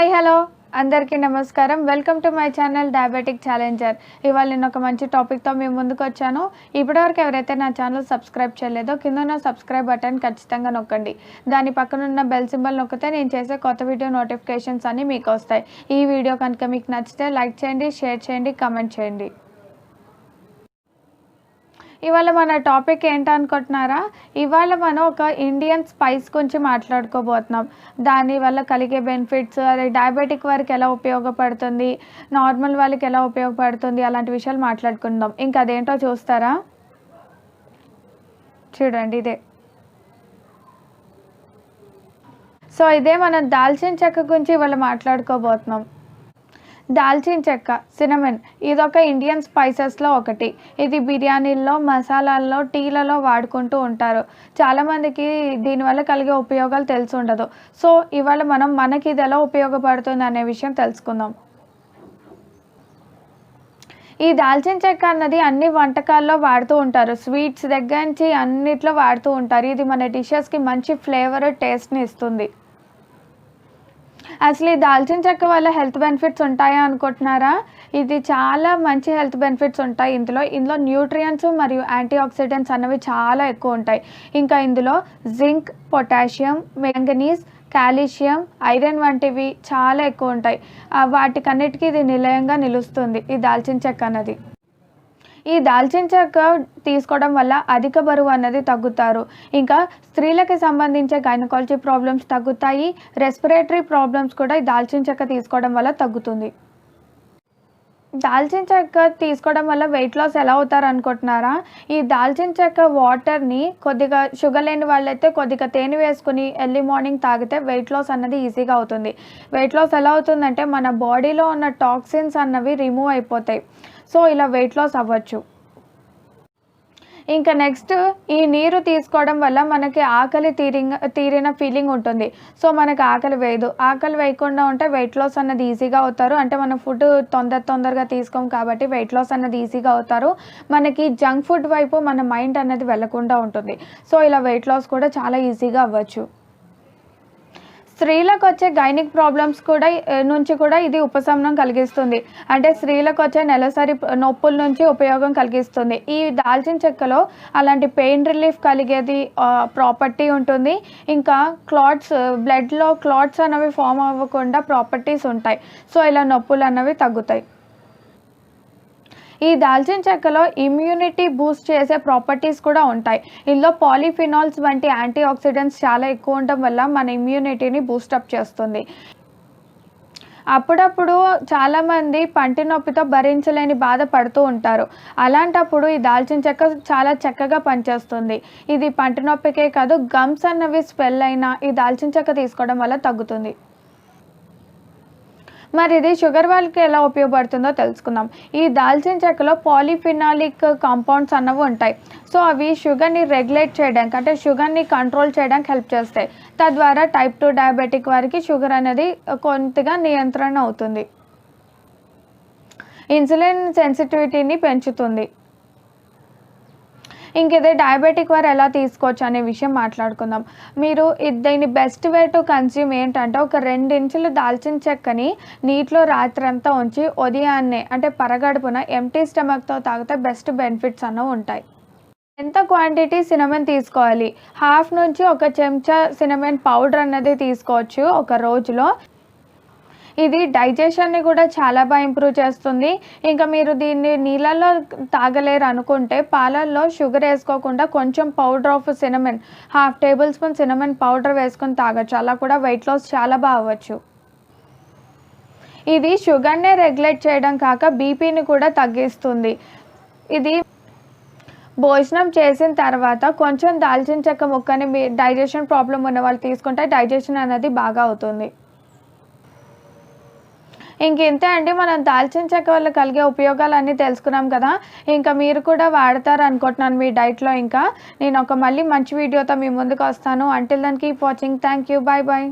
Hi hello. అందరికీ నమస్కారం. Welcome to my channel diabetic challenger ఇవాళ నేను ఒక మంచి టాపిక్తో మేము ముందుకు వచ్చాను. ఇప్పటివరకు ఎవరైతే నా ఛానల్ సబ్స్క్రైబ్ చేయలేదో కింద ఉన్న సబ్స్క్రైబ్ బటన్ ఖచ్చితంగా నొక్కండి. దాని పక్కనున్న బెల్ సింబల్ నొక్కితే నేను చేసే కొత్త వీడియో నోటిఫికేషన్స్ అన్నీ మీకు వస్తాయి. ఈ వీడియో కనుక మీకు నచ్చితే లైక్ చేయండి షేర్ చేయండి కమెంట్ చేయండి. ఇవాళ మన టాపిక్ ఏంటనుకుంటున్నారా? ఇవాళ మనం ఒక ఇండియన్ స్పైస్ గురించి మాట్లాడుకోబోతున్నాం. దాని వల్ల కలిగే బెనిఫిట్స్ అదే డయాబెటిక్ వారికి ఎలా ఉపయోగపడుతుంది నార్మల్ వాళ్ళకి ఎలా ఉపయోగపడుతుంది అలాంటి విషయాలు మాట్లాడుకుందాం. ఇంకా అదేంటో చూస్తారా? చూడండి ఇదే. సో ఇదే మనం దాల్చిన చెక్క గురించి ఇవాళ మాట్లాడుకోబోతున్నాం. దాల్చిన చెక్క సినమన్ ఇదొక ఇండియన్ స్పైసెస్లో ఒకటి. ఇది బిర్యానీల్లో మసాలాల్లో టీలలో వాడుకుంటూ ఉంటారు. చాలామందికి దీనివల్ల కలిగే ఉపయోగాలు తెలిసి ఉండదు. సో ఇవాళ మనం మనకి ఇది ఎలా ఉపయోగపడుతుంది అనే విషయం తెలుసుకుందాం. ఈ దాల్చిన చెక్క అన్నది అన్ని వంటకాల్లో వాడుతూ ఉంటారు. స్వీట్స్ దగ్గర నుంచి అన్నిట్లో వాడుతూ ఉంటారు. ఇది మన డిషెస్కి మంచి ఫ్లేవర్ టేస్ట్ని ఇస్తుంది. అసలు ఈ దాల్చిన చెక్క వల్ల హెల్త్ బెనిఫిట్స్ ఉంటాయా అనుకుంటున్నారా? ఇది చాలా మంచి హెల్త్ బెనిఫిట్స్ ఉంటాయి ఇందులో. ఇందులో న్యూట్రియంట్స్ మరియు యాంటీ ఆక్సిడెంట్స్ అన్నవి చాలా ఎక్కువ ఉంటాయి. ఇంకా ఇందులో zinc potassium manganese calcium iron వంటివి చాలా ఎక్కువ ఉంటాయి. వాటికన్నిటికీ ఇది నిలయంగా నిలుస్తుంది ఈ దాల్చిన చెక్క అన్నది. ఈ దాల్చిన చెక్క తీసుకోవడం వల్ల అధిక బరువు అన్నది తగ్గుతారు. ఇంకా స్త్రీలకి సంబంధించే గైనకాలజీ ప్రాబ్లమ్స్ తగ్గుతాయి. రెస్పిరేటరీ ప్రాబ్లమ్స్ కూడా ఈ దాల్చిన చెక్క తీసుకోవడం వల్ల తగ్గుతుంది. దాల్చిన చెక్క తీసుకోవడం వల్ల వెయిట్ లాస్ ఎలా అవుతారు అనుకుంటున్నారా ఈ దాల్చిన చెక్క వాటర్ని కొద్దిగా షుగర్ లేని వాళ్ళైతే కొద్దిగా తేనె వేసుకుని ఎర్లీ మార్నింగ్ తాగితే వెయిట్ లాస్ అన్నది ఈజీగా అవుతుంది. వెయిట్ లాస్ ఎలా అవుతుందంటే మన బాడీలో ఉన్న టాక్సిన్స్ అన్నవి రిమూవ్ అయిపోతాయి. సో ఇలా వెయిట్ లాస్ అవ్వచ్చు. ఇంకా నెక్స్ట్ ఈ నీరు తీసుకోవడం వల్ల మనకి ఆకలి తీరింగ తీరిన ఫీలింగ్ ఉంటుంది. సో మనకి ఆకలి వేయదు. ఆకలి వేయకుండా ఉంటే వెయిట్ లాస్ అన్నది ఈజీగా అవుతారు. అంటే మనం ఫుడ్ తొందర తొందరగా తీసుకోం కాబట్టి వెయిట్ లాస్ అన్నది ఈజీగా అవుతారు. మనకి జంక్ ఫుడ్ వైపు మన మైండ్ అన్నది వెళ్ళకుండా ఉంటుంది. సో ఇలా వెయిట్ లాస్ కూడా చాలా ఈజీగా అవ్వచ్చు. స్త్రీలకు వచ్చే గైనిక్ ప్రాబ్లమ్స్ కూడా నుంచి కూడా ఇది ఉపశమనం కలిగిస్తుంది. అంటే స్త్రీలకు వచ్చే నెలసరి నొప్పుల నుంచి ఉపయోగం కలిగిస్తుంది. ఈ దాల్చిన చెక్కలో అలాంటి పెయిన్ రిలీఫ్ కలిగేది ప్రాపర్టీ ఉంటుంది. ఇంకా క్లాట్స్ బ్లడ్లో క్లాట్స్ అనేవి ఫామ్ అవ్వకుండా ప్రాపర్టీస్ ఉంటాయి. సో ఇలా నొప్పులు అన్నవి తగ్గుతాయి. ఈ దాల్చిన చెక్కలో ఇమ్యూనిటీ బూస్ట్ చేసే ప్రాపర్టీస్ కూడా ఉంటాయి. ఇందులో పాలిఫినాల్స్ వంటి యాంటీ ఆక్సిడెంట్స్ చాలా ఎక్కువ ఉండడం వల్ల మన ఇమ్యూనిటీని బూస్టప్ చేస్తుంది. అప్పుడప్పుడు చాలామంది పంటి నొప్పితో భరించలేని బాధ పడుతూ ఉంటారు. అలాంటప్పుడు ఈ దాల్చిన చెక్క చాలా చక్కగా పనిచేస్తుంది. ఇది పంటి నొప్పికే కాదు గమ్స్ అన్నవి స్వెల్ అయినా ఈ దాల్చిన చెక్క తీసుకోవడం వల్ల తగ్గుతుంది. మరి ఇది షుగర్ వాళ్ళకి ఎలా ఉపయోగపడుతుందో తెలుసుకుందాం. ఈ దాల్చిన చెక్కలో పాలిఫినాలిక్ కాంపౌండ్స్ అన్నవి ఉంటాయి. సో అవి షుగర్ని రెగ్యులేట్ చేయడానికి అంటే షుగర్ని కంట్రోల్ చేయడానికి హెల్ప్ చేస్తాయి. తద్వారా టైప్ టూ డయాబెటిక్ వారికి షుగర్ అనేది కొంతగా నియంత్రణ అవుతుంది. ఇన్సులిన్ సెన్సిటివిటీని పెంచుతుంది. ఇంక ఇదే డయాబెటిక్ వారు ఎలా తీసుకోవచ్చు అనే విషయం మాట్లాడుకుందాం. మీరు దీని బెస్ట్ వే టు కన్స్యూమ్ ఏంటంటే ఒక రెండు ఇంచులు దాల్చిన చెక్కని నీటిలో రాత్రంతా ఉంచి ఉదయాన్నే అంటే పరగడుపున ఎంటీ స్టమక్తో తాగితే బెస్ట్ బెనిఫిట్స్ అన్నవి ఉంటాయి. ఎంత క్వాంటిటీ సినమన్ తీసుకోవాలి? హాఫ్ నుంచి ఒక చెంచా సినమన్ పౌడర్ అన్నది తీసుకోవచ్చు ఒక రోజులో. ఇది డైజెషన్ని కూడా చాలా బాగా ఇంప్రూవ్ చేస్తుంది. ఇంకా మీరు దీన్ని నీళ్ళల్లో తాగలేరు అనుకుంటే పాలల్లో షుగర్ వేసుకోకుండా కొంచెం powder of cinnamon half tablespoon cinnamon powder వేసుకొని తాగొచ్చు. అలా కూడా వెయిట్ లాస్ చాలా బాగా అవ్వచ్చు. ఇది షుగర్నే రెగ్యులేట్ చేయడం కాక బీపీని కూడా తగ్గిస్తుంది. ఇది భోజనం చేసిన తర్వాత కొంచెం దాల్చిన చెక్క ముక్కని మీ డైజెషన్ ప్రాబ్లం ఉన్న వాళ్ళు తీసుకుంటే డైజెషన్ అనేది బాగా అవుతుంది. ఇంకెంతే అండి మనం దాల్చిన చెక్క వల్ల కలిగే ఉపయోగాలు అన్నీ తెలుసుకున్నాం కదా. ఇంకా మీరు కూడా వాడతారు అనుకుంటున్నాను మీ డైట్లో ఇంకా. నేను ఒక మళ్ళీ మంచి వీడియోతో మీ ముందుకు వస్తాను. అంటిల్ దానికి keep watching thank you bye bye